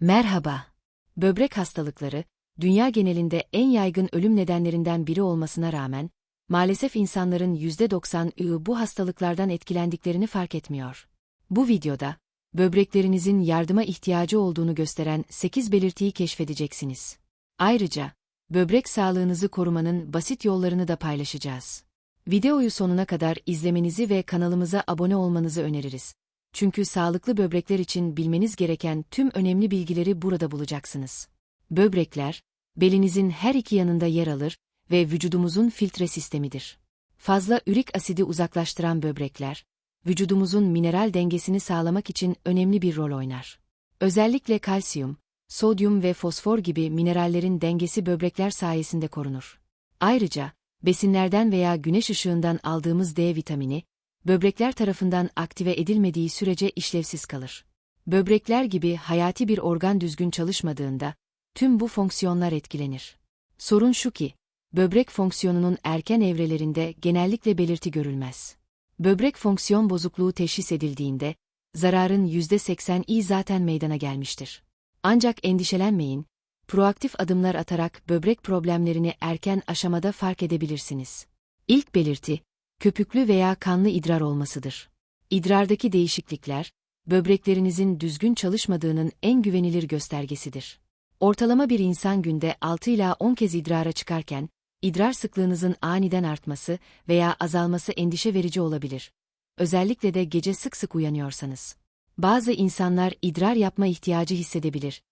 Merhaba. Böbrek hastalıkları, dünya genelinde en yaygın ölüm nedenlerinden biri olmasına rağmen, maalesef insanların %90'ı bu hastalıklardan etkilendiklerini fark etmiyor. Bu videoda, böbreklerinizin yardıma ihtiyacı olduğunu gösteren 8 belirtiyi keşfedeceksiniz. Ayrıca, böbrek sağlığınızı korumanın basit yollarını da paylaşacağız. Videoyu sonuna kadar izlemenizi ve kanalımıza abone olmanızı öneririz. Çünkü sağlıklı böbrekler için bilmeniz gereken tüm önemli bilgileri burada bulacaksınız. Böbrekler, belinizin her iki yanında yer alır ve vücudumuzun filtre sistemidir. Fazla ürik asidi uzaklaştıran böbrekler, vücudumuzun mineral dengesini sağlamak için önemli bir rol oynar. Özellikle kalsiyum, sodyum ve fosfor gibi minerallerin dengesi böbrekler sayesinde korunur. Ayrıca, besinlerden veya güneş ışığından aldığımız D vitamini, böbrekler tarafından aktive edilmediği sürece işlevsiz kalır. Böbrekler gibi hayati bir organ düzgün çalışmadığında, tüm bu fonksiyonlar etkilenir. Sorun şu ki, böbrek fonksiyonunun erken evrelerinde genellikle belirti görülmez. Böbrek fonksiyon bozukluğu teşhis edildiğinde, zararın %80'i zaten meydana gelmiştir. Ancak endişelenmeyin, proaktif adımlar atarak böbrek problemlerini erken aşamada fark edebilirsiniz. İlk belirti, köpüklü veya kanlı idrar olmasıdır. İdrardaki değişiklikler, böbreklerinizin düzgün çalışmadığının en güvenilir göstergesidir. Ortalama bir insan günde 6 ila 10 kez idrara çıkarken, idrar sıklığınızın aniden artması veya azalması endişe verici olabilir. Özellikle de gece sık sık uyanıyorsanız. Bazı insanlar idrar yapma ihtiyacı hissedebilir.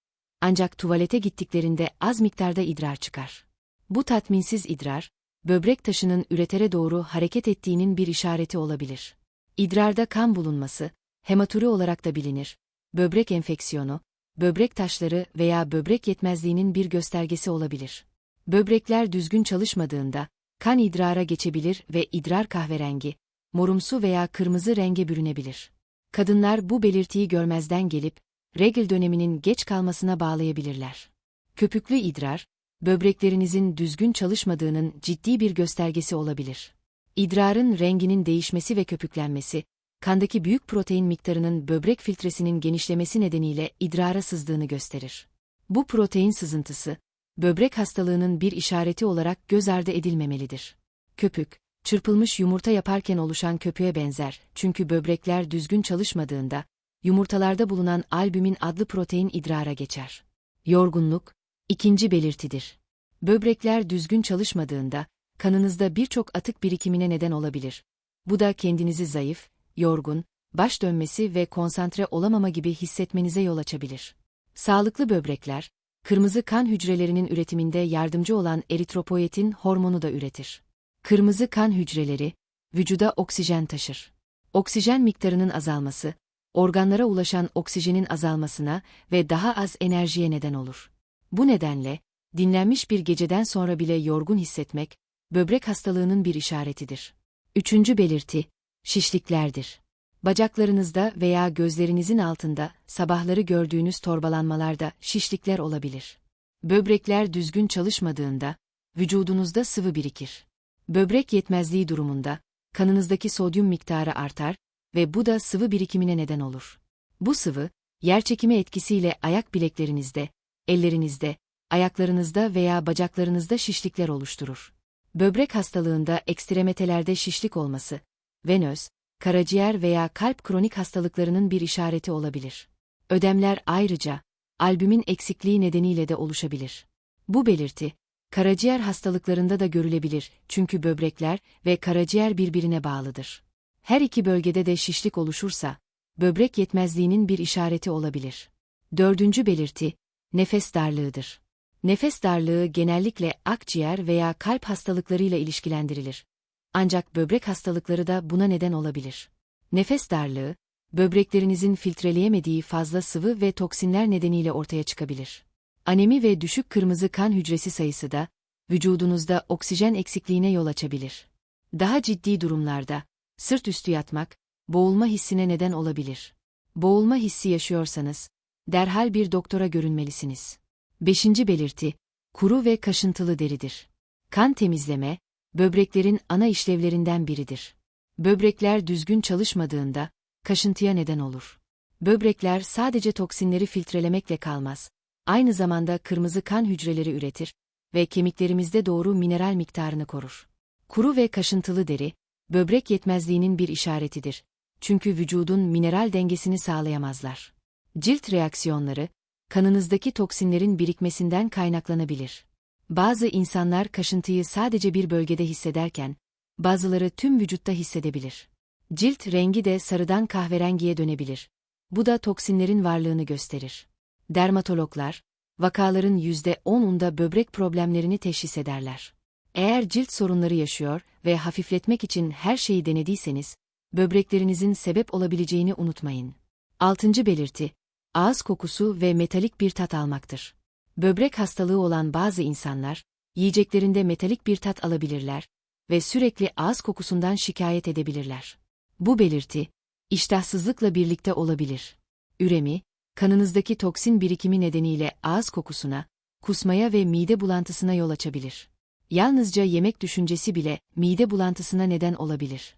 Ancak tuvalete gittiklerinde az miktarda idrar çıkar. Bu tatminsiz idrar, böbrek taşının üretere doğru hareket ettiğinin bir işareti olabilir. İdrarda kan bulunması, hematuri olarak da bilinir. Böbrek enfeksiyonu, böbrek taşları veya böbrek yetmezliğinin bir göstergesi olabilir. Böbrekler düzgün çalışmadığında, kan idrara geçebilir ve idrar kahverengi, morumsu veya kırmızı renge bürünebilir. Kadınlar bu belirtiyi görmezden gelip, regl döneminin geç kalmasına bağlayabilirler. Köpüklü idrar, böbreklerinizin düzgün çalışmadığının ciddi bir göstergesi olabilir. İdrarın renginin değişmesi ve köpüklenmesi, kandaki büyük protein miktarının böbrek filtresinin genişlemesi nedeniyle idrara sızdığını gösterir. Bu protein sızıntısı, böbrek hastalığının bir işareti olarak göz ardı edilmemelidir. Köpük, çırpılmış yumurta yaparken oluşan köpüğe benzer çünkü böbrekler düzgün çalışmadığında, yumurtalarda bulunan albümin adlı protein idrara geçer. Yorgunluk, ikinci belirtidir. Böbrekler düzgün çalışmadığında, kanınızda birçok atık birikimine neden olabilir. Bu da kendinizi zayıf, yorgun, baş dönmesi ve konsantre olamama gibi hissetmenize yol açabilir. Sağlıklı böbrekler, kırmızı kan hücrelerinin üretiminde yardımcı olan eritropoyetin hormonu da üretir. Kırmızı kan hücreleri, vücuda oksijen taşır. Oksijen miktarının azalması, organlara ulaşan oksijenin azalmasına ve daha az enerjiye neden olur. Bu nedenle, dinlenmiş bir geceden sonra bile yorgun hissetmek, böbrek hastalığının bir işaretidir. Üçüncü belirti, şişliklerdir. Bacaklarınızda veya gözlerinizin altında sabahları gördüğünüz torbalanmalarda şişlikler olabilir. Böbrekler düzgün çalışmadığında, vücudunuzda sıvı birikir. Böbrek yetmezliği durumunda, kanınızdaki sodyum miktarı artar ve bu da sıvı birikimine neden olur. Bu sıvı, yerçekimi etkisiyle ayak bileklerinizde, ellerinizde, ayaklarınızda veya bacaklarınızda şişlikler oluşturur. Böbrek hastalığında ekstremetelerde şişlik olması, venöz, karaciğer veya kalp kronik hastalıklarının bir işareti olabilir. Ödemler ayrıca, albümin eksikliği nedeniyle de oluşabilir. Bu belirti, karaciğer hastalıklarında da görülebilir çünkü böbrekler ve karaciğer birbirine bağlıdır. Her iki bölgede de şişlik oluşursa, böbrek yetmezliğinin bir işareti olabilir. Dördüncü belirti, nefes darlığıdır. Nefes darlığı genellikle akciğer veya kalp hastalıklarıyla ilişkilendirilir. Ancak böbrek hastalıkları da buna neden olabilir. Nefes darlığı, böbreklerinizin filtreleyemediği fazla sıvı ve toksinler nedeniyle ortaya çıkabilir. Anemi ve düşük kırmızı kan hücresi sayısı da, vücudunuzda oksijen eksikliğine yol açabilir. Daha ciddi durumlarda, sırt üstü yatmak, boğulma hissine neden olabilir. Boğulma hissi yaşıyorsanız, derhal bir doktora görünmelisiniz. Beşinci belirti, kuru ve kaşıntılı deridir. Kan temizleme, böbreklerin ana işlevlerinden biridir. Böbrekler düzgün çalışmadığında, kaşıntıya neden olur. Böbrekler sadece toksinleri filtrelemekle kalmaz. Aynı zamanda kırmızı kan hücreleri üretir ve kemiklerimizde doğru mineral miktarını korur. Kuru ve kaşıntılı deri, böbrek yetmezliğinin bir işaretidir. Çünkü vücudun mineral dengesini sağlayamazlar. Cilt reaksiyonları, kanınızdaki toksinlerin birikmesinden kaynaklanabilir. Bazı insanlar kaşıntıyı sadece bir bölgede hissederken, bazıları tüm vücutta hissedebilir. Cilt rengi de sarıdan kahverengiye dönebilir. Bu da toksinlerin varlığını gösterir. Dermatologlar, vakaların %10'unda böbrek problemlerini teşhis ederler. Eğer cilt sorunları yaşıyor ve hafifletmek için her şeyi denediyseniz, böbreklerinizin sebep olabileceğini unutmayın. Altıncı belirti, ağız kokusu ve metalik bir tat almaktır. Böbrek hastalığı olan bazı insanlar, yiyeceklerinde metalik bir tat alabilirler ve sürekli ağız kokusundan şikayet edebilirler. Bu belirti, iştahsızlıkla birlikte olabilir. Üremi, kanınızdaki toksin birikimi nedeniyle ağız kokusuna, kusmaya ve mide bulantısına yol açabilir. Yalnızca yemek düşüncesi bile mide bulantısına neden olabilir.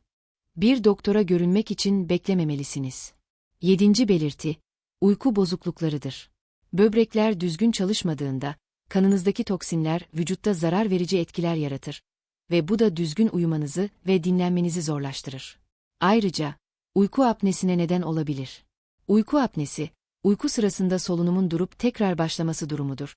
Bir doktora görünmek için beklememelisiniz. Yedinci belirti, uyku bozukluklarıdır. Böbrekler düzgün çalışmadığında, kanınızdaki toksinler vücutta zarar verici etkiler yaratır ve bu da düzgün uyumanızı ve dinlenmenizi zorlaştırır. Ayrıca, uyku apnesine neden olabilir. Uyku apnesi, uyku sırasında solunumun durup tekrar başlaması durumudur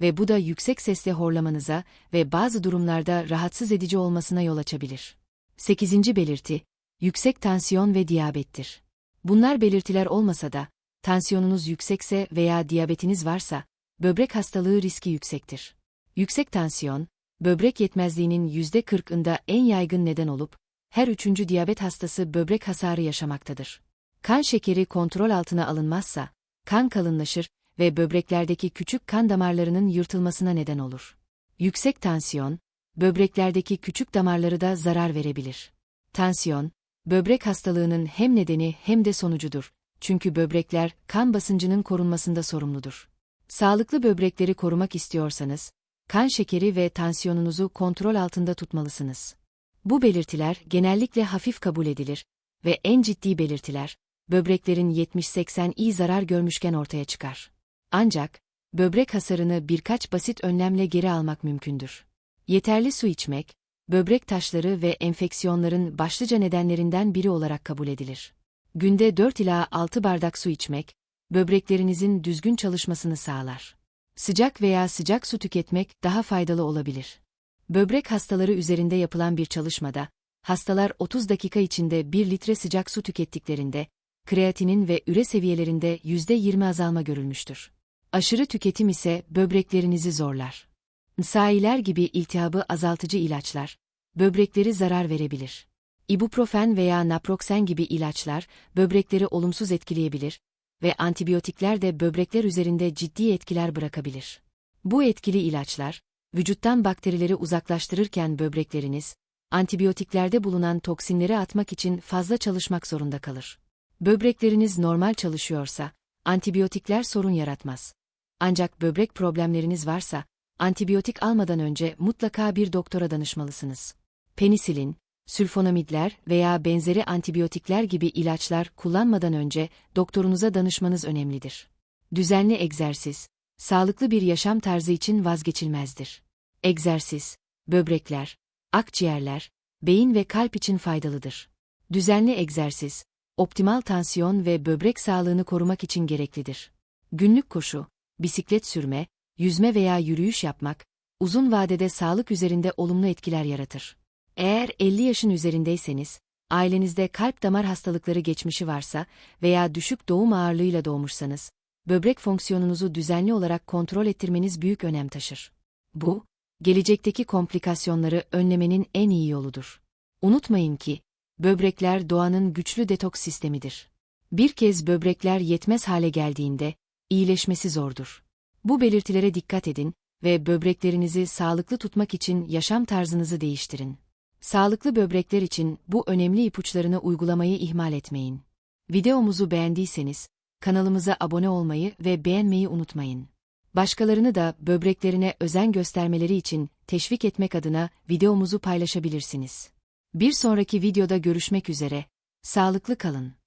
ve bu da yüksek sesle horlamanıza ve bazı durumlarda rahatsız edici olmasına yol açabilir. 8. belirti, yüksek tansiyon ve diyabettir. Bunlar belirtiler olmasa da, tansiyonunuz yüksekse veya diyabetiniz varsa, böbrek hastalığı riski yüksektir. Yüksek tansiyon, böbrek yetmezliğinin %40'ında en yaygın neden olup, her üçüncü diyabet hastası böbrek hasarı yaşamaktadır. Kan şekeri kontrol altına alınmazsa, kan kalınlaşır ve böbreklerdeki küçük kan damarlarının yırtılmasına neden olur. Yüksek tansiyon, böbreklerdeki küçük damarları da zarar verebilir. Tansiyon, böbrek hastalığının hem nedeni hem de sonucudur. Çünkü böbrekler kan basıncının korunmasında sorumludur. Sağlıklı böbrekleri korumak istiyorsanız, kan şekeri ve tansiyonunuzu kontrol altında tutmalısınız. Bu belirtiler genellikle hafif kabul edilir ve en ciddi belirtiler, böbreklerin 70-80 iyi zarar görmüşken ortaya çıkar. Ancak, böbrek hasarını birkaç basit önlemle geri almak mümkündür. Yeterli su içmek, böbrek taşları ve enfeksiyonların başlıca nedenlerinden biri olarak kabul edilir. Günde 4 ila 6 bardak su içmek, böbreklerinizin düzgün çalışmasını sağlar. Sıcak veya sıcak su tüketmek daha faydalı olabilir. Böbrek hastaları üzerinde yapılan bir çalışmada, hastalar 30 dakika içinde 1 litre sıcak su tükettiklerinde, kreatinin ve üre seviyelerinde %20 azalma görülmüştür. Aşırı tüketim ise böbreklerinizi zorlar. Nsailer gibi iltihabı azaltıcı ilaçlar, böbrekleri zarar verebilir. İbuprofen veya naproxen gibi ilaçlar, böbrekleri olumsuz etkileyebilir ve antibiyotikler de böbrekler üzerinde ciddi etkiler bırakabilir. Bu etkili ilaçlar, vücuttan bakterileri uzaklaştırırken böbrekleriniz, antibiyotiklerde bulunan toksinleri atmak için fazla çalışmak zorunda kalır. Böbrekleriniz normal çalışıyorsa, antibiyotikler sorun yaratmaz. Ancak böbrek problemleriniz varsa, antibiyotik almadan önce mutlaka bir doktora danışmalısınız. Penisilin, sülfonamidler veya benzeri antibiyotikler gibi ilaçlar kullanmadan önce doktorunuza danışmanız önemlidir. Düzenli egzersiz, sağlıklı bir yaşam tarzı için vazgeçilmezdir. Egzersiz, böbrekler, akciğerler, beyin ve kalp için faydalıdır. Düzenli egzersiz, optimal tansiyon ve böbrek sağlığını korumak için gereklidir. Günlük koşu, bisiklet sürme, yüzme veya yürüyüş yapmak, uzun vadede sağlık üzerinde olumlu etkiler yaratır. Eğer 50 yaşın üzerindeyseniz, ailenizde kalp damar hastalıkları geçmişi varsa veya düşük doğum ağırlığıyla doğmuşsanız, böbrek fonksiyonunuzu düzenli olarak kontrol ettirmeniz büyük önem taşır. Bu, gelecekteki komplikasyonları önlemenin en iyi yoludur. Unutmayın ki, böbrekler doğanın güçlü detoks sistemidir. Bir kez böbrekler yetmez hale geldiğinde, iyileşmesi zordur. Bu belirtilere dikkat edin ve böbreklerinizi sağlıklı tutmak için yaşam tarzınızı değiştirin. Sağlıklı böbrekler için bu önemli ipuçlarını uygulamayı ihmal etmeyin. Videomuzu beğendiyseniz, kanalımıza abone olmayı ve beğenmeyi unutmayın. Başkalarını da böbreklerine özen göstermeleri için teşvik etmek adına videomuzu paylaşabilirsiniz. Bir sonraki videoda görüşmek üzere, sağlıklı kalın.